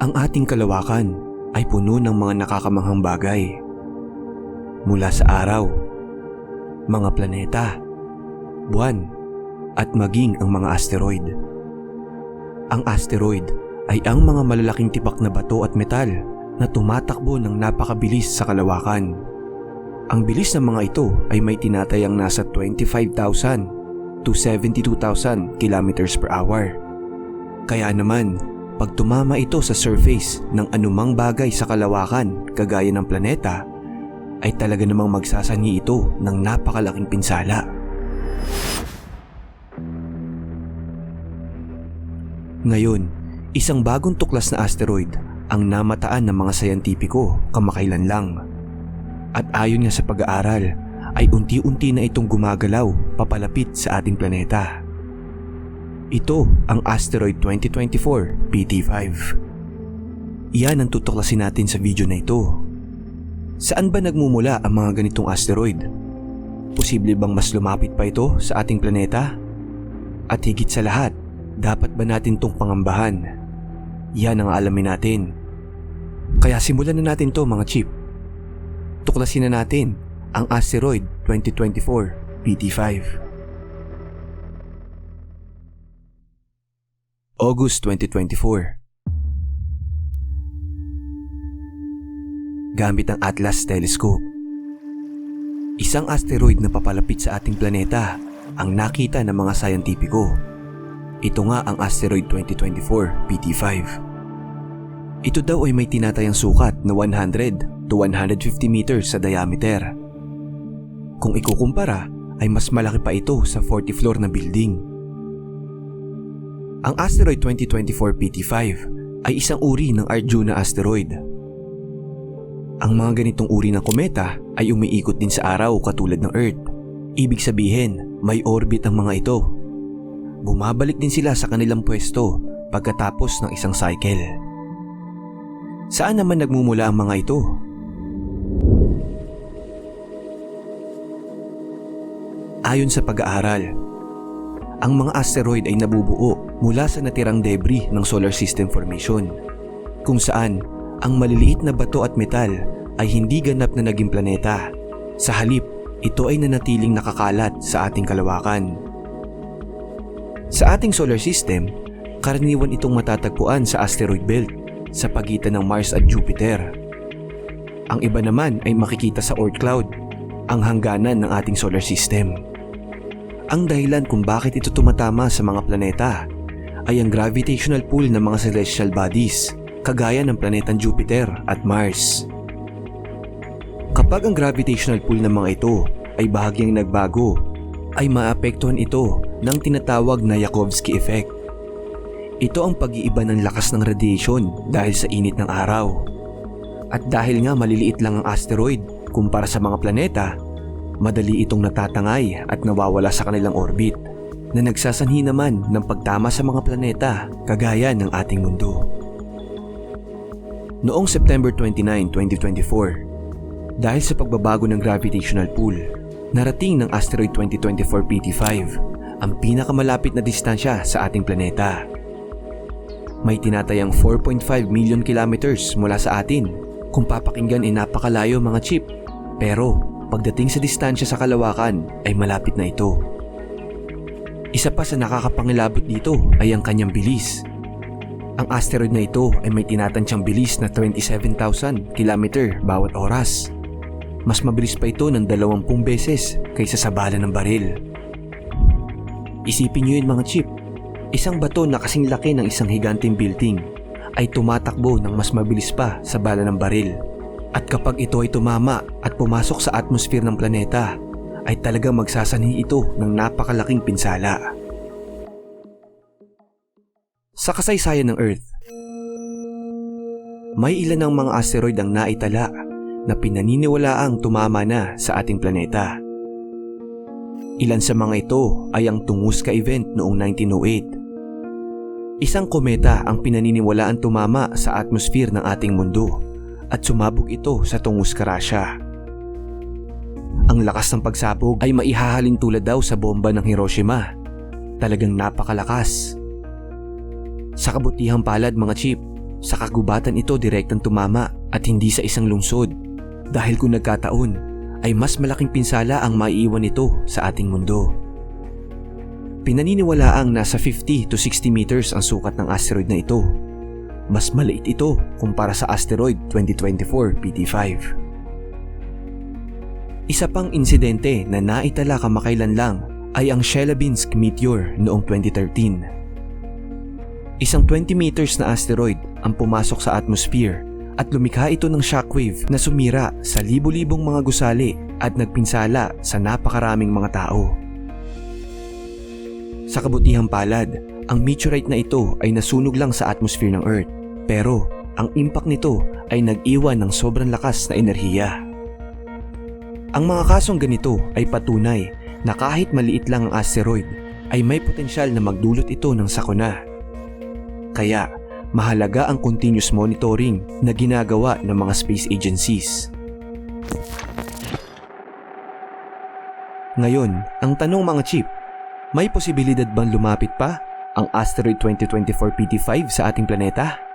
Ang ating kalawakan ay puno ng mga nakakamanghang bagay. Mula sa araw, mga planeta, buwan, at maging ang mga asteroid. Ang asteroid ay ang mga malalaking tipak na bato at metal na tumatakbo ng napakabilis sa kalawakan. Ang bilis ng mga ito ay may tinatayang nasa 25,000 to 72,000 kilometers per hour. Kaya naman, pag tumama ito sa surface ng anumang bagay sa kalawakan kagaya ng planeta, ay talaga namang magsasanhi ito ng napakalaking pinsala. Ngayon, isang bagong tuklas na asteroid ang namataan ng mga sayantipiko kamakailan lang. At ayon nga sa pag-aaral, ay unti-unti na itong gumagalaw papalapit sa ating planeta. Ito ang Asteroid 2024 PT5. Iyan ang tutuklasin natin sa video na ito. Saan ba nagmumula ang mga ganitong asteroid? Posible bang mas lumapit pa ito sa ating planeta? At higit sa lahat, dapat ba natin itong pangambahan? Yan ang alamin natin. Kaya simulan na natin to mga chip. Tuklasin na natin ang Asteroid 2024 PT5. August 2024 Gamit ang Atlas Telescope Isang asteroid na papalapit sa ating planeta ang nakita ng mga sayantipiko. Ito nga ang Asteroid 2024 PT5. Ito daw ay may tinatayang sukat na 100 to 150 meters sa diameter. Kung ikukumpara ay mas malaki pa ito sa 40 floor na building. Ang Asteroid 2024 PT5 ay isang uri ng Arjuna asteroid. Ang mga ganitong uri ng kometa ay umiikot din sa araw katulad ng Earth. Ibig sabihin, may orbit ang mga ito. Bumabalik din sila sa kanilang pwesto pagkatapos ng isang cycle. Saan naman nagmumula ang mga ito? Ayon sa pag-aaral, ang mga asteroid ay nabubuo mula sa natirang debris ng solar system formation, kung saan ang maliliit na bato at metal ay hindi ganap na naging planeta. Sa halip, ito ay nanatiling nakakalat sa ating kalawakan. Sa ating solar system, karaniwan itong matatagpuan sa asteroid belt sa pagitan ng Mars at Jupiter. Ang iba naman ay makikita sa Oort cloud, ang hangganan ng ating solar system. Ang dahilan kung bakit ito tumatama sa mga planeta ay ang gravitational pull ng mga celestial bodies kagaya ng planetang Jupiter at Mars. Kapag ang gravitational pull ng mga ito ay bahagyang nagbago, ay maapektuhan ito ng tinatawag na Yakovsky effect. Ito ang pag-iiba ng lakas ng radiation dahil sa init ng araw. At dahil nga maliliit lang ang asteroid kumpara sa mga planeta, madali itong natatangay at nawawala sa kanilang orbit na nagsasanhi naman ng pagtama sa mga planeta kagaya ng ating mundo. Noong September 29, 2024, dahil sa pagbabago ng gravitational pull, narating ng Asteroid 2024 PT5 ang pinakamalapit na distansya sa ating planeta. May tinatayang 4.5 million kilometers mula sa atin kung papakinggan ay napakalayo mga chip pero pagdating sa distansya sa kalawakan ay malapit na ito. Isa pa sa nakakapangilabot dito ay ang kanyang bilis. Ang asteroid na ito ay may tinatansyang bilis na 27,000 km bawat oras. Mas mabilis pa ito ng 20 beses kaysa sa bala ng baril. Isipin nyo yun mga chip, isang bato na kasing laki ng isang higanting building ay tumatakbo ng mas mabilis pa sa bala ng baril. At kapag ito ay tumama at pumasok sa atmosphere ng planeta, ay talagang magsasanhi ito ng napakalaking pinsala. Sa kasaysayan ng Earth, may ilan ng mga asteroid ang naitala na pinaniniwalaang tumama na sa ating planeta. Ilan sa mga ito ay ang Tunguska event noong 1908. Isang kometa ang pinaniniwalaan tumama sa atmosphere ng ating mundo at sumabog ito sa Tunguska, Russia. Ang lakas ng pagsabog ay maihahalin tulad daw sa bomba ng Hiroshima. Talagang napakalakas. Sa kabutihang palad mga chip, sa kagubatan ito direktang tumama at hindi sa isang lungsod. Dahil kung nagkataon, ay mas malaking pinsala ang maiiwan nito sa ating mundo. Pinaniniwalaang nasa 50 to 60 meters ang sukat ng asteroid na ito. Mas maliit ito kumpara sa asteroid 2024 PT5. Isa pang insidente na naitala kamakailan lang ay ang Chelyabinsk meteor noong 2013. Isang 20 meters na asteroid ang pumasok sa atmosphere at lumikha ito ng shockwave na sumira sa libo-libong mga gusali at nagpinsala sa napakaraming mga tao. Sa kabutihang palad, ang meteorite na ito ay nasunog lang sa atmosphere ng Earth pero ang impact nito ay nag-iwan ng sobrang lakas na enerhiya. Ang mga kasong ganito ay patunay na kahit maliit lang ang asteroid ay may potensyal na magdulot ito ng sakuna. Kaya mahalaga ang continuous monitoring na ginagawa ng mga space agencies. Ngayon, ang tanong mga chip, may posibilidad bang lumapit pa ang asteroid 2024 PT5 sa ating planeta?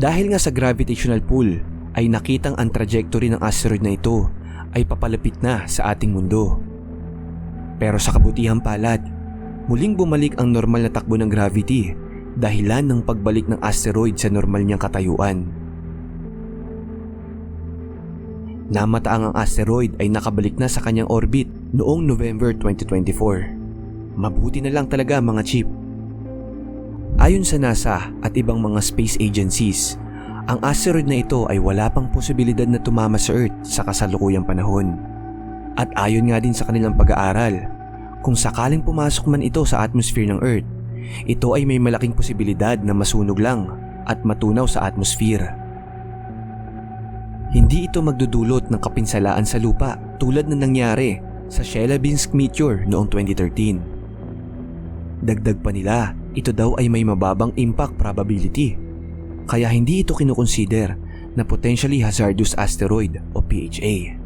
Dahil nga sa gravitational pull ay nakitang ang trajectory ng asteroid na ito ay papalapit na sa ating mundo. Pero sa kabutihang palad, muling bumalik ang normal na takbo ng gravity dahilan ng pagbalik ng asteroid sa normal niyang katayuan. Namataang ang asteroid ay nakabalik na sa kanyang orbit noong November 2024. Mabuti na lang talaga mga chip. Ayon sa NASA at ibang mga space agencies, ang asteroid na ito ay wala pang posibilidad na tumama sa Earth sa kasalukuyang panahon. At ayon nga din sa kanilang pag-aaral, kung sakaling pumasok man ito sa atmosphere ng Earth, ito ay may malaking posibilidad na masunog lang at matunaw sa atmosphere. Hindi ito magdudulot ng kapinsalaan sa lupa tulad na nangyari sa Chelyabinsk meteor noong 2013. Dagdag pa nila, ito daw ay may mababang impact probability kaya hindi ito kinukonsider na potentially hazardous asteroid o PHA.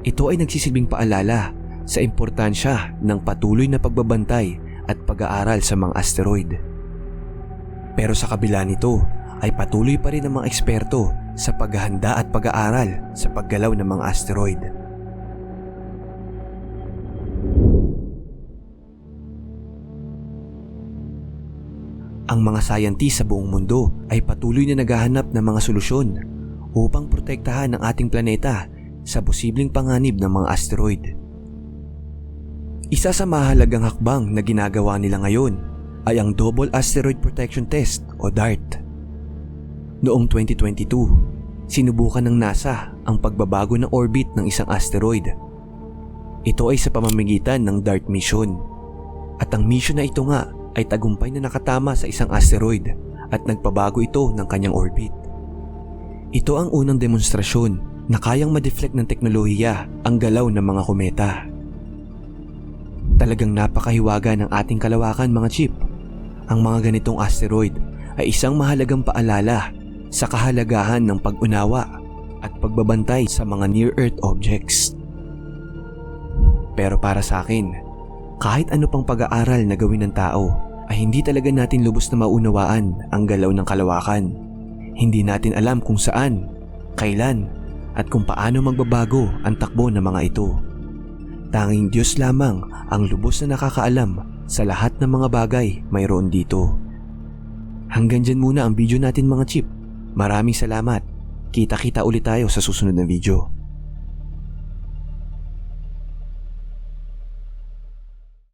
Ito ay nagsisilbing paalala sa importansya ng patuloy na pagbabantay at pag-aaral sa mga asteroid. Pero sa kabila nito ay patuloy pa rin ang mga eksperto sa paghahanda at pag-aaral sa paggalaw ng mga asteroid. Ang mga scientists sa buong mundo ay patuloy na naghahanap ng mga solusyon upang protektahan ang ating planeta sa posibleng panganib ng mga asteroid. Isa sa mahalagang hakbang na ginagawa nila ngayon ay ang Double Asteroid Protection Test o DART. Noong 2022, sinubukan ng NASA ang pagbabago ng orbit ng isang asteroid. Ito ay sa pamamagitan ng DART mission. At ang mission na ito nga ay tagumpay na nakatama sa isang asteroid at nagpabago ito ng kanyang orbit. Ito ang unang demonstrasyon na kayang ma-deflect ng teknolohiya ang galaw ng mga kometa. Talagang napakahiwaga ng ating kalawakan mga chip. Ang mga ganitong asteroid ay isang mahalagang paalala sa kahalagahan ng pag-unawa at pagbabantay sa mga near-Earth objects. Pero para sa akin, kahit ano pang pag-aaral na gawin ng tao, ay hindi talaga natin lubos na maunawaan ang galaw ng kalawakan. Hindi natin alam kung saan, kailan, at kung paano magbabago ang takbo ng mga ito. Tanging Diyos lamang ang lubos na nakakaalam sa lahat ng mga bagay mayroon dito. Hanggang dyan muna ang video natin mga chip. Maraming salamat. Kita-kita ulit tayo sa susunod na video.